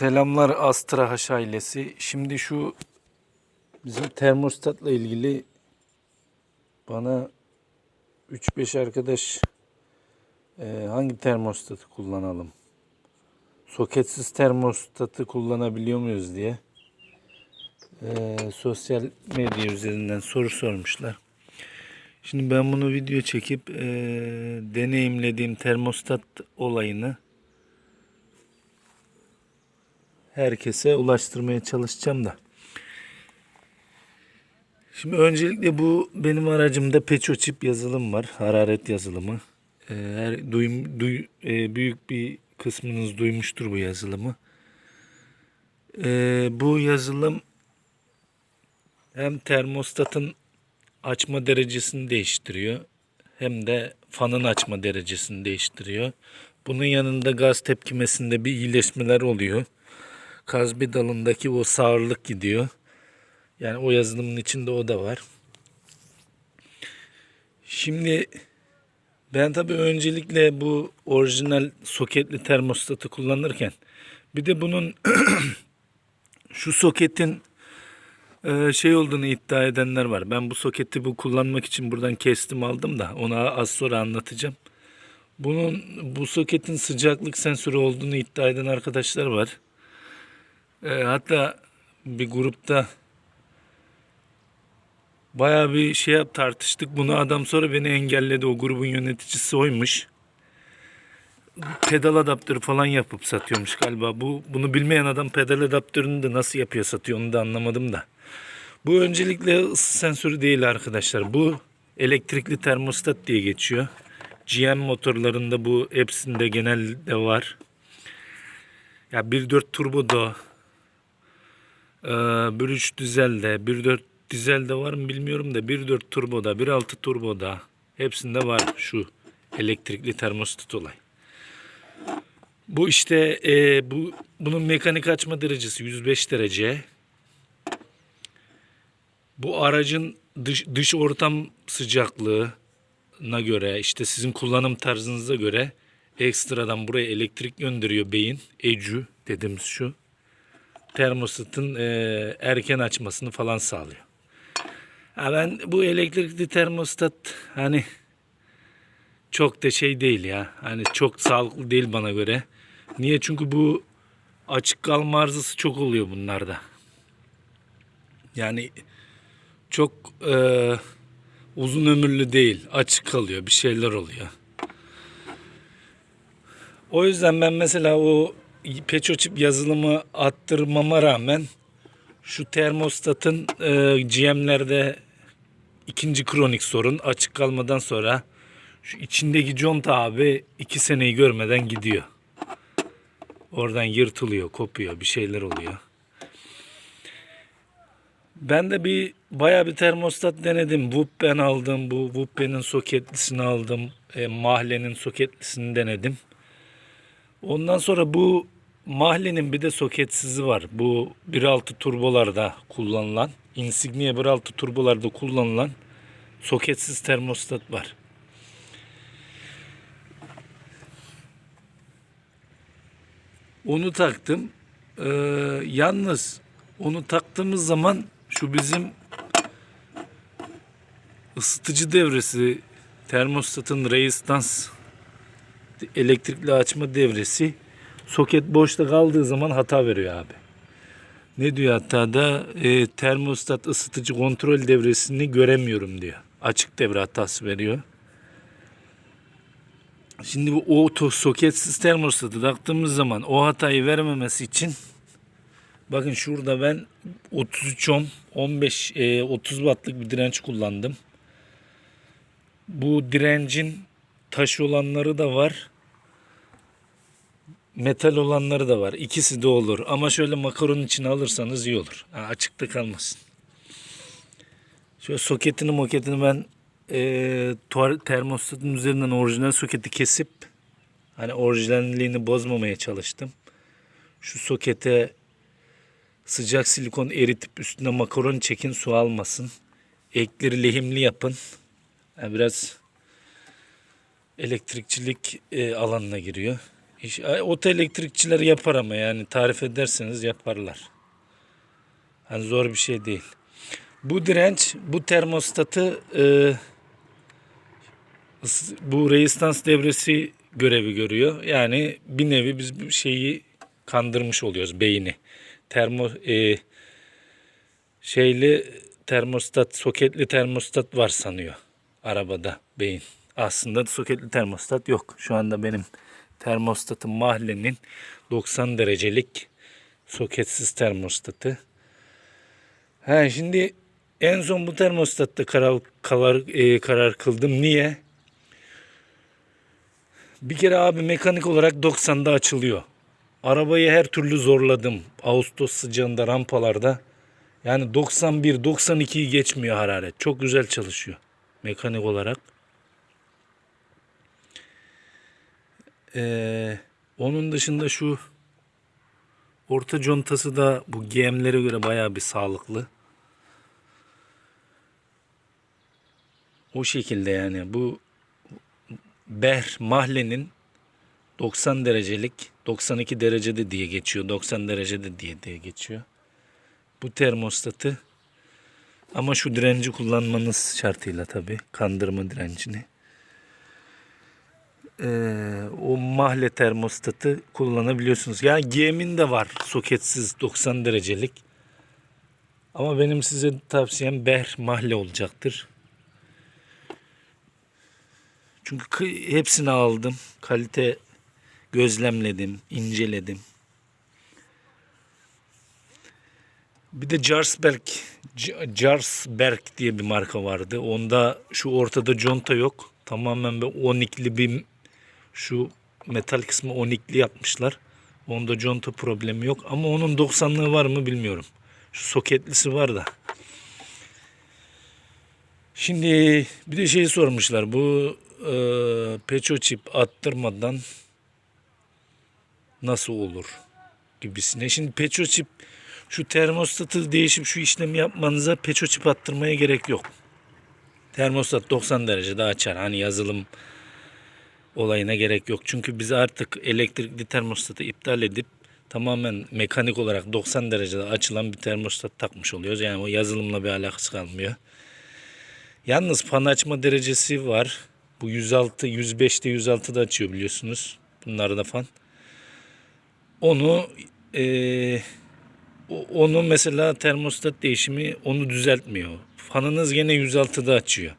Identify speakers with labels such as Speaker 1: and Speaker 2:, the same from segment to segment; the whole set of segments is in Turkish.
Speaker 1: Selamlar Astra H ailesi. Şimdi şu bizim termostatla ilgili bana 3-5 arkadaş e, hangi termostatı kullanalım? Soketsiz termostatı kullanabiliyor muyuz diye e, sosyal medya üzerinden soru sormuşlar. Şimdi ben bunu video çekip e, deneyimlediğim termostat olayını herkese ulaştırmaya çalışacağım da. Şimdi öncelikle bu benim aracımda Peço çip yazılım var. Hararet yazılımı. Ee, her duyum, duy, e, büyük bir kısmınız duymuştur bu yazılımı. Ee, bu yazılım hem termostatın açma derecesini değiştiriyor hem de fanın açma derecesini değiştiriyor. Bunun yanında gaz tepkimesinde bir iyileşmeler oluyor. Kazbi dalındaki o sağırlık gidiyor. Yani o yazılımın içinde o da var. Şimdi ben tabii öncelikle bu orijinal soketli termostatı kullanırken bir de bunun şu soketin e, şey olduğunu iddia edenler var. Ben bu soketi bu kullanmak için buradan kestim aldım da ona az sonra anlatacağım. Bunun bu soketin sıcaklık sensörü olduğunu iddia eden arkadaşlar var. E, hatta bir grupta bayağı bir şey yap tartıştık. Bunu adam sonra beni engelledi. O grubun yöneticisi oymuş. Pedal adaptörü falan yapıp satıyormuş galiba. Bu bunu bilmeyen adam pedal adaptörünü de nasıl yapıyor satıyor onu da anlamadım da. Bu öncelikle ısı sensörü değil arkadaşlar. Bu elektrikli termostat diye geçiyor. GM motorlarında bu hepsinde genelde var. Ya 1.4 turbo da ee, 1.3 dizelde, 1.4 dizelde var mı bilmiyorum da 1.4 turboda, 1.6 turboda hepsinde var şu elektrikli termostat olay. Bu işte e, bu bunun mekanik açma derecesi 105 derece. Bu aracın dış, dış ortam sıcaklığına göre işte sizin kullanım tarzınıza göre ekstradan buraya elektrik gönderiyor beyin. ECU dediğimiz şu termostatın e, erken açmasını falan sağlıyor. Ha ben bu elektrikli termostat hani çok da şey değil ya. Hani çok sağlıklı değil bana göre. Niye? Çünkü bu açık kalma arızası çok oluyor bunlarda. Yani çok e, uzun ömürlü değil. Açık kalıyor. Bir şeyler oluyor. O yüzden ben mesela o Peço çip yazılımı attırmama rağmen şu termostatın e, GM'lerde ikinci kronik sorun açık kalmadan sonra şu içindeki conta abi iki seneyi görmeden gidiyor. Oradan yırtılıyor, kopuyor, bir şeyler oluyor. Ben de bir bayağı bir termostat denedim. Wupben aldım. Bu Wupben'in soketlisini aldım. E, Mahle'nin soketlisini denedim. Ondan sonra bu Mahle'nin bir de soketsizi var. Bu 1.6 turbolarda kullanılan, Insignia 1.6 turbolarda kullanılan soketsiz termostat var. Onu taktım. Ee, yalnız onu taktığımız zaman şu bizim ısıtıcı devresi termostatın reistans elektrikli açma devresi soket boşta kaldığı zaman hata veriyor abi. Ne diyor hatta da e, termostat ısıtıcı kontrol devresini göremiyorum diyor. Açık devre hatası veriyor. Şimdi bu oto soketsiz termostatı taktığımız zaman o hatayı vermemesi için bakın şurada ben 33 ohm 15 e, 30 wattlık bir direnç kullandım. Bu direncin taş olanları da var. Metal olanları da var. İkisi de olur. Ama şöyle makaronun içine alırsanız iyi olur. Ha, açıkta kalmasın. Şöyle soketini moketini ben e, termostatın üzerinden orijinal soketi kesip hani orijinalliğini bozmamaya çalıştım. Şu sokete sıcak silikon eritip üstüne makaron çekin su almasın. Ekleri lehimli yapın. Yani biraz elektrikçilik e, alanına giriyor. İş, oto elektrikçiler yapar ama yani tarif ederseniz yaparlar. Hani zor bir şey değil. Bu direnç, bu termostatı e, bu rezistans devresi görevi görüyor. Yani bir nevi biz bu şeyi kandırmış oluyoruz beyni. Termo e, şeyli termostat, soketli termostat var sanıyor arabada beyin. Aslında soketli termostat yok. Şu anda benim termostatım mahallenin 90 derecelik soketsiz termostatı. Ha şimdi en son bu termostatta karar, karar, e, karar kıldım. Niye? Bir kere abi mekanik olarak 90'da açılıyor. Arabayı her türlü zorladım. Ağustos sıcağında rampalarda. Yani 91-92'yi geçmiyor hararet. Çok güzel çalışıyor mekanik olarak. Ee, onun dışında şu orta contası da bu GM'lere göre bayağı bir sağlıklı. O şekilde yani bu Behr Mahle'nin 90 derecelik 92 derecede diye geçiyor. 90 derecede diye diye geçiyor. Bu termostatı ama şu direnci kullanmanız şartıyla tabi kandırma direncini. Ee, o mahle termostatı kullanabiliyorsunuz. Yani GM'in de var soketsiz 90 derecelik. Ama benim size tavsiyem Behr mahle olacaktır. Çünkü hepsini aldım. Kalite gözlemledim, inceledim. Bir de Jarsberg, Jarsberg diye bir marka vardı. Onda şu ortada conta yok. Tamamen bir onikli bir şu metal kısmı onikli yapmışlar. Onda conta problemi yok. Ama onun 90'lığı var mı bilmiyorum. Şu soketlisi var da. Şimdi bir de şeyi sormuşlar. Bu e, peço çip attırmadan nasıl olur gibisine. Şimdi peço çip şu termostatı değişip şu işlemi yapmanıza peço çip attırmaya gerek yok. Termostat 90 derecede açar. Hani yazılım olayına gerek yok. Çünkü biz artık elektrikli termostatı iptal edip tamamen mekanik olarak 90 derecede açılan bir termostat takmış oluyoruz. Yani o yazılımla bir alakası kalmıyor. Yalnız fan açma derecesi var. Bu 106, 105'te 106'da açıyor biliyorsunuz. Bunlar da fan. Onu o- onu mesela termostat değişimi onu düzeltmiyor. Fanınız gene 106'da açıyor.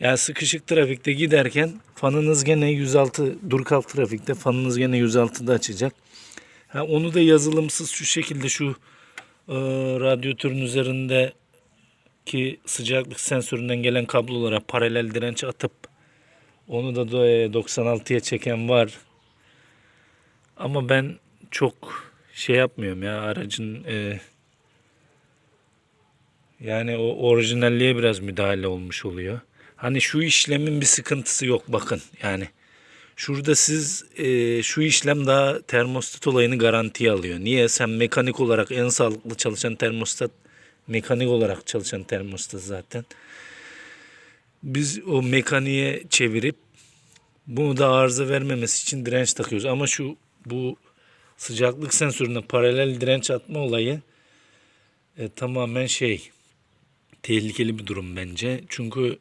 Speaker 1: Yani sıkışık trafikte giderken fanınız gene 106 dur kalk trafikte fanınız gene 106'da açacak. Ha, onu da yazılımsız şu şekilde şu e, radyatörün üzerindeki sıcaklık sensöründen gelen kablolara paralel direnç atıp onu da do- 96'ya çeken var. Ama ben çok şey yapmıyorum ya aracın e, yani o orijinalliğe biraz müdahale olmuş oluyor. Hani şu işlemin bir sıkıntısı yok bakın yani. Şurada siz e, şu işlem daha termostat olayını garantiye alıyor. Niye? Sen mekanik olarak en sağlıklı çalışan termostat mekanik olarak çalışan termostat zaten. Biz o mekaniğe çevirip bunu da arıza vermemesi için direnç takıyoruz. Ama şu bu sıcaklık sensörüne paralel direnç atma olayı e, tamamen şey tehlikeli bir durum bence. Çünkü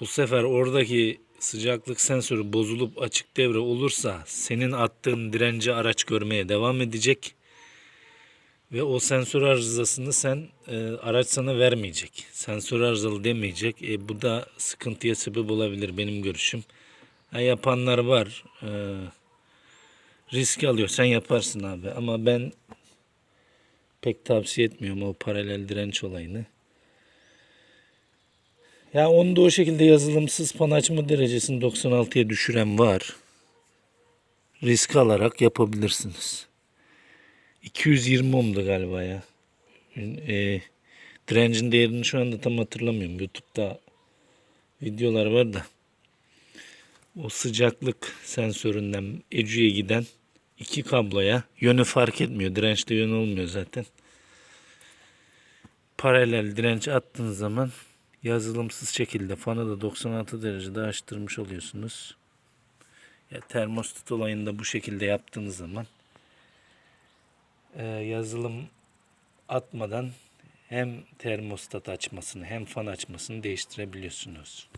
Speaker 1: bu sefer oradaki sıcaklık sensörü bozulup açık devre olursa senin attığın direnci araç görmeye devam edecek ve o sensör arızasını sen e, araç sana vermeyecek. Sensör arızalı demeyecek. E, bu da sıkıntıya sebep olabilir benim görüşüm. Ha, yapanlar var. E, risk alıyor. Sen yaparsın abi. Ama ben pek tavsiye etmiyorum o paralel direnç olayını. Ya onu da o şekilde yazılımsız fan açma derecesini 96'ya düşüren var. Risk alarak yapabilirsiniz. 220 ohm'du galiba ya. E, direncin değerini şu anda tam hatırlamıyorum. YouTube'da videolar var da. O sıcaklık sensöründen ECU'ya giden iki kabloya yönü fark etmiyor. Dirençte yön olmuyor zaten. Paralel direnç attığınız zaman yazılımsız şekilde fanı da 96 derecede açtırmış oluyorsunuz. Ya, termostat olayında bu şekilde yaptığınız zaman e, yazılım atmadan hem termostat açmasını hem fan açmasını değiştirebiliyorsunuz.